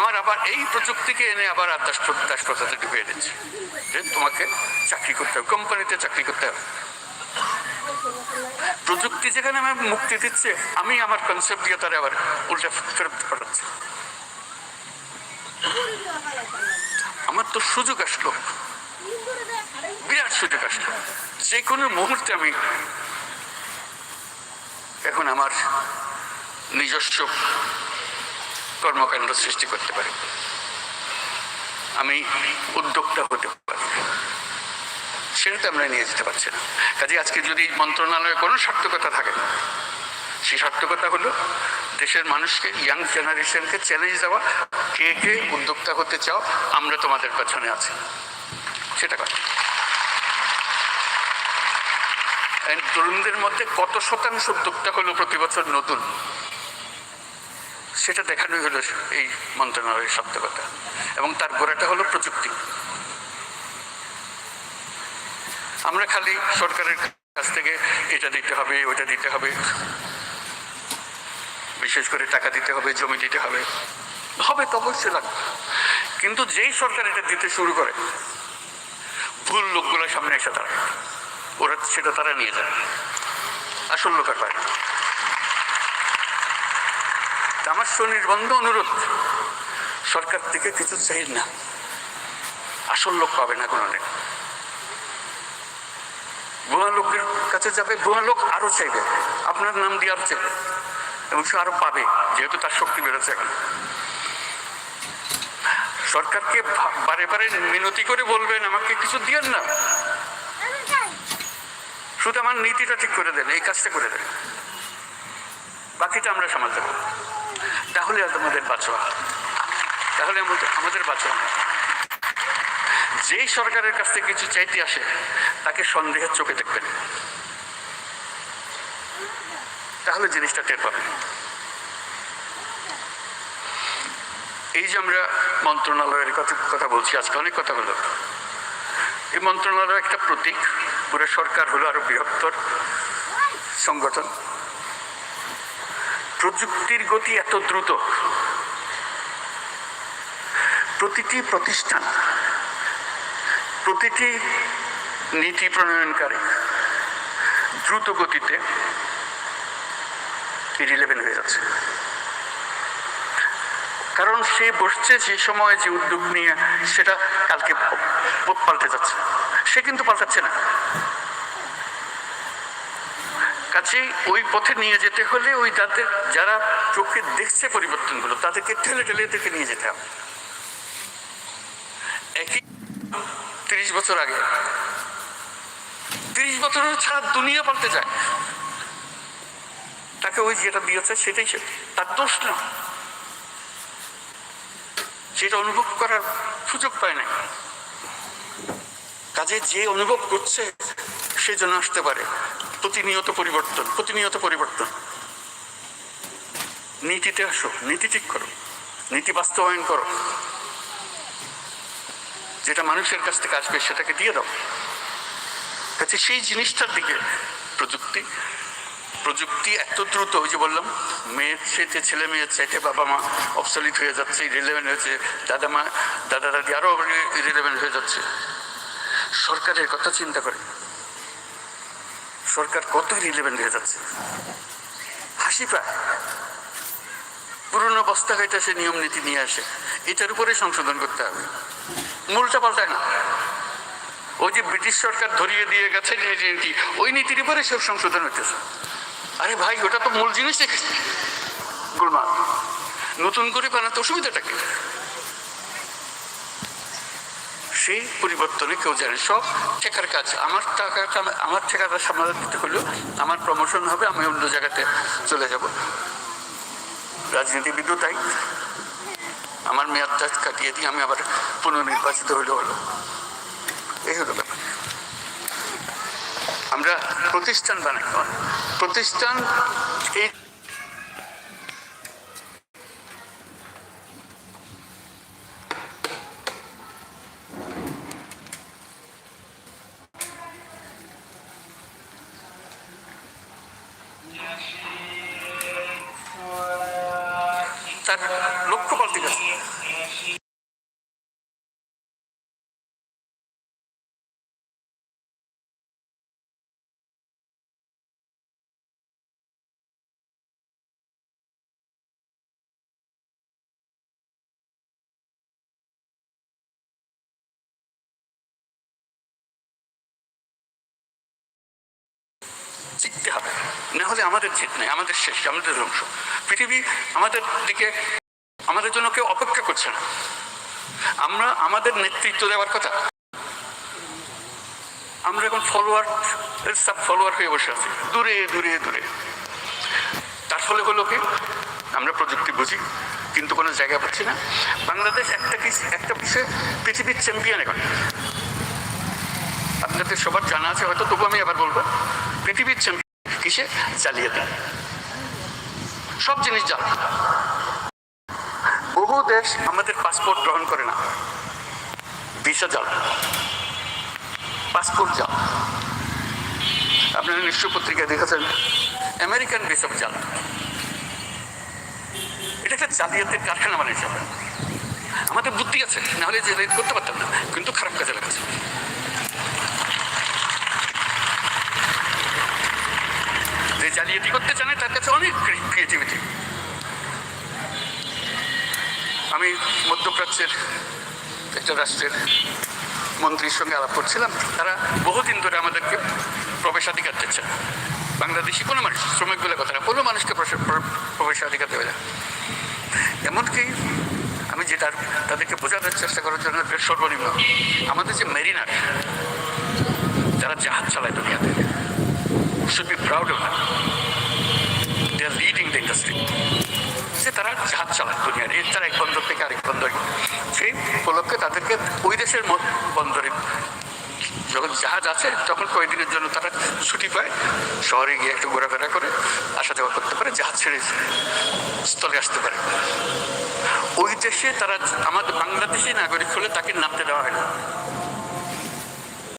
আমার আবার এই প্রযুক্তিকে এনে আবার আর দাস- দাসপ্রথাতে ঢুকিয়ে দিচ্ছে। যে তোমাকে চাকরি করতে হবে, কোম্পানিতে চাকরি করতে হবে। প্রযুক্তি যেখানে আমার মুক্তি দিচ্ছে, আমি আমার কনসেপ্ট দিয়ে তারা আবার উল্টা ফেরত পাঠাচ্ছে। আমার তো সুযোগ আসলো। বিরাট সুযোগ আসলো। যে কোনো মুহূর্তে আমি এখন আমার নিজস্ব কর্মকাণ্ড সৃষ্টি করতে পারি। আমি উদ্যোক্তা হতে পারি। সেটা তো আমরা নিয়ে যেতে পারছি না। কাজে আজকে যদি মন্ত্রণালয়ে কোনো সার্থকতা থাকে, সেই সার্থকতা হলো দেশের মানুষকে ইয়াং জেনারেশনকে চ্যালেঞ্জ দেওয়া, কে কে উদ্যোক্তা হতে চাও, আমরা তোমাদের পেছনে আছি। সেটা কথা। তরুণদের মধ্যে কত শতাংশ উদ্যোক্তা হলো প্রতি বছর নতুন? সেটা দেখানোই হলো এই মন্ত্রণালয়ের সার্থকতা এবং তার গোড়াটা হলো প্রযুক্তি। আমরা খালি সরকারের কাছ থেকে এটা দিতে হবে ওটা দিতে হবে। বিশেষ করে টাকা দিতে হবে, জমি দিতে হবে। হবে তো অবশ্যই লাগবে। কিন্তু যেই সরকার এটা দিতে শুরু করে, ভুল লোকগুলো সামনে এসে দাঁড়ায়। ওরা সেটা তারা নিয়ে যায় আসল লোকের পায় আমার সুনির্বন্ধ অনুরোধ। সরকার থেকে কিছু চাই না। আসল লোক পাবে না কোনো দিন। ভুয়া লোকের কাছে যাবে, ভুয়া লোক আরও চাইবে। আপনার নাম দিয়ে আরও চাইবে। এবং সে আরও পাবে, যেহেতু তার শক্তি বেড়েছে এখন। সরকারকে বারে বারে মিনতি করে বলবেন, আমাকে কিছু দিয়েন না। শুধু আমার নীতিটা ঠিক করে দেন, এই কাজটা করে দেন। বাকিটা আমরা সামাল দেবো। তাহলে আর তোমাদের বাঁচোয়া তাহলে আমাদের আমাদের বাঁচোয়া যেই সরকারের কাছ থেকে কিছু চাইতে আসে, তাকে সন্দেহের চোখে দেখবেন। তাহলে জিনিসটা টের পাবেন। এই যে আমরা মন্ত্রণালয়ের কথা কথা বলছি, আজকে অনেক কথা হলো। এই মন্ত্রণালয় একটা প্রতীক। পুরো সরকার হলো আরও বৃহত্তর সংগঠন। প্রযুক্তির গতি এত দ্রুত? প্রতিটি প্রতিষ্ঠান, প্রতিটি নীতি প্রণয়নকারী দ্রুত গতিতে ইরিলেভেন হয়ে যাচ্ছে। কারণ সে বসছে যে সময়, যে উদ্যোগ নিয়ে সেটা কালকে পাল্টে যাচ্ছে। সে কিন্তু পাল্টাচ্ছে না। কাজেই ওই পথে নিয়ে যেতে হলে ওই তাদের যারা চোখে দেখছে পরিবর্তনগুলো, তাদেরকে ঠেলে ঠেলে থেকে নিয়ে যেতে হবে। একই তিরিশ বছর আগে। তিরিশ বছর ছাড়া দুনিয়া পাল্টে যায়। তাকে ওই যেটা দিয়েছে সেটাই সে তার দোষ না। সেটা অনুভব করার সুযোগ পায় না কাজে যে অনুভব করছে, সে জন্য আসতে পারে। প্রতিনিয়ত পরিবর্তন প্রতিনিয়ত পরিবর্তন। নীতিতে আসো, নীতি ঠিক করো, নীতি বাস্তবায়ন করো। যেটা মানুষের কাছ থেকে আসবে, সেটাকে দিয়ে দাও। কাছে সেই জিনিসটার দিকে প্রযুক্তি প্রযুক্তি এত দ্রুত, ওই যে বললাম মেয়ের চাইতে ছেলে মেয়ের চাইতে বাবা মা অবসলিট হয়ে যাচ্ছে রিলেভেন্ট হয়েছে, দাদা মা, দাদা দাদি আরও রিলেভেন্ট হয়ে যাচ্ছে। সরকারের কথা চিন্তা করে। সরকার কত রিলেভেন্ট হয়ে যাচ্ছে। হাসি পায়। পুরনো বস্তা হইতে সে নিয়ম নীতি নিয়ে আসে। এটার উপরে সংশোধন করতে হবে। মূলটা পাল্টায় না। ওই যে ব্রিটিশ সরকার ধরিয়ে দিয়ে গেছে যে নীতি ওই নীতির উপরে সব সংশোধন হইতেছে। আরে ভাই, ওটা তো মূল জিনিস। গুলমাল, নতুন করে বানাতে অসুবিধাটা কি? সেই পরিবর্তনে কেউ জানে। সব ঠেকার কাজ। আমার টাকাটা আমার ঠেকাটা সামাল দিতে হলেও আমার প্রমোশন হবে, আমি অন্য জায়গাতে চলে যাব। রাজনীতিবিদও তাই। আমার মেয়াদটা কাটিয়ে দিয়ে আমি আবার পুনর্নির্বাচিত হলে হলো। এই হলো ব্যাপার। আমরা প্রতিষ্ঠান বানাই। প্রতিষ্ঠান এই তার জিততে হবে। না হলে আমাদের জিত নেই, আমাদের শেষ, আমাদের ধ্বংস। পৃথিবী আমাদের দিকে, আমাদের জন্য কেউ অপেক্ষা করছে না। আমরা আমাদের নেতৃত্ব দেওয়ার কথা। আমরা এখন ফলোয়ার সাব ফলোয়ার হয়ে বসে আছি। দূরে দূরে দূরে। তার ফলে হলো কি? আমরা প্রযুক্তি বুঝি, কিন্তু কোনো জায়গা পাচ্ছি না। বাংলাদেশ একটা একটা বিষয়ে পৃথিবীর চ্যাম্পিয়ন এখন। আপনাদের সবার জানা আছে, হয়তো তবু আমি আবার বলব। পৃথিবীর চ্যাম্পিয়ন কিসে জালিয়াতি সব জিনিস জাল বহু দেশ আমাদের পাসপোর্ট গ্রহণ করে না। ভিসা জাল পাসপোর্ট জাল আপনারা নিশ্চয় পত্রিকায় দেখেছেন আমেরিকান ভিসা জাল এটা একটা জালিয়াতের কারখানা বানিয়েছে। আমাদের বুদ্ধি আছে, নাহলে যে করতে পারতাম না, কিন্তু খারাপ কাজে লাগাচ্ছে জালিয়াতি করতে চায় তার কাছে অনেক ক্রিয়েটিভিটি আমি মধ্যপ্রাচ্যের, একটা রাষ্ট্রের মন্ত্রীর সঙ্গে আলাপ করছিলাম। তারা বহুদিন ধরে আমাদেরকে প্রবেশাধিকার দিচ্ছে। বাংলাদেশি কোনো মানুষ শ্রমিক বলে কথা না, কোনো মানুষকে প্রবেশাধিকার দেবে না। এমনকি আমি যেটা তাদেরকে বোঝানোর চেষ্টা করার জন্য সর্বনিম্ন আমাদের যে মেরিনার যারা জাহাজ চালায় দুনিয়াতে should proud of they are leading the industry যে তারা জাহাজ চালায় দুনিয়ার। এর তারা এক বন্দর থেকে আরেক বন্দরে। সেই উপলক্ষে তাদেরকে ওই দেশের বন্দরে যখন জাহাজ আছে, তখন কয়েকদিনের জন্য তারা ছুটি পায়। শহরে গিয়ে একটু ঘোরাফেরা করে আসা যাওয়া করতে পারে, জাহাজ ছেড়ে স্থলে আসতে পারে। ওই দেশে তারা, আমাদের বাংলাদেশি নাগরিক হলে তাকে নামতে দেওয়া হয় না।